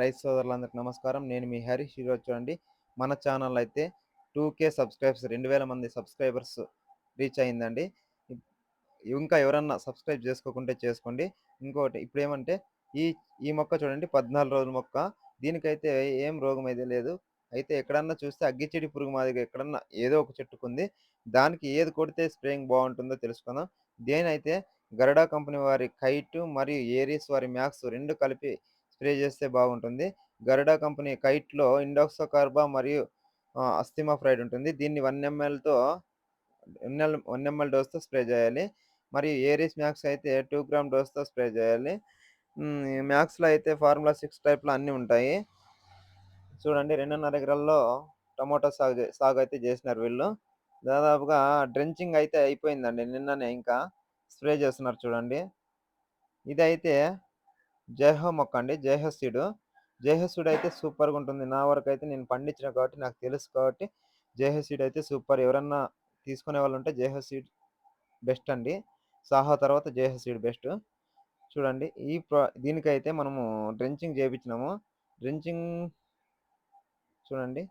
రైతు సోదరులందరికీ నమస్కారం. నేను మీ హరీష్. ఈరోజు చూడండి మన ఛానల్ అయితే టూ కే సబ్స్క్రైబర్స్ రెండు వేల మంది సబ్స్క్రైబర్స్ రీచ్ అయిందండి. ఇంకా ఎవరన్నా సబ్స్క్రైబ్ చేసుకోకుంటే చేసుకోండి. ఇంకోటి ఇప్పుడు ఏమంటే ఈ ఈ మొక్క చూడండి పద్నాలుగు రోజుల మొక్క. దీనికైతే ఏం రోగం అయితే లేదు. అయితే ఎక్కడన్నా చూస్తే అగ్గిచెడి పురుగు మాదిరిగా ఎక్కడన్నా ఏదో ఒక చెట్టుకుంది. దానికి ఏది కొడితే స్ప్రేయింగ్ బాగుంటుందో తెలుసుకుందాం. దేనైతే గరడా కంపెనీ వారి కైట్ మరియు ఏరీస్ వారి మ్యాక్స్ రెండు కలిపి స్ప్రే చేస్తే బాగుంటుంది. గరుడా కంపెనీ కైట్లో ఇండాక్సోకార్బా మరియు అస్థిమాఫ్రైడ్ ఉంటుంది. దీన్ని వన్ ఎంఎల్తో ఎన్ఎల్ వన్ ఎంఎల్ డోస్తో స్ప్రే చేయాలి. మరియు ఏరిస్ మ్యాక్స్ అయితే టూ గ్రామ్ డోస్తో స్ప్రే చేయాలి. మ్యాక్స్లో అయితే ఫార్ములా సిక్స్ టైప్లో అన్నీ ఉంటాయి. చూడండి రెండున్నర ఎకరాల్లో టమోటా సాగు సాగు అయితే చేసినారు వీళ్ళు. దాదాపుగా డ్రెంచింగ్ అయితే అయిపోయిందండి నిన్ననే ఇంకా. స్ప్రే చేస్తున్నారు చూడండి. ఇదైతే జయహో మొక్క అండి. జయహస్యుడు జయహస్యుడు అయితే సూపర్గా ఉంటుంది. నా వరకు అయితే నేను పండించిన కాబట్టి నాకు తెలుసు కాబట్టి జయహస్యుడు అయితే సూపర్. ఎవరన్నా తీసుకునే వాళ్ళు ఉంటే జయహో బెస్ట్ అండి. సాహా తర్వాత జయహస్యుడు బెస్ట్. చూడండి. ఈ ప్రా దీనికైతే మనము డ్రెంచింగ్ చేయించినాము డ్రెంచింగ్ చూడండి.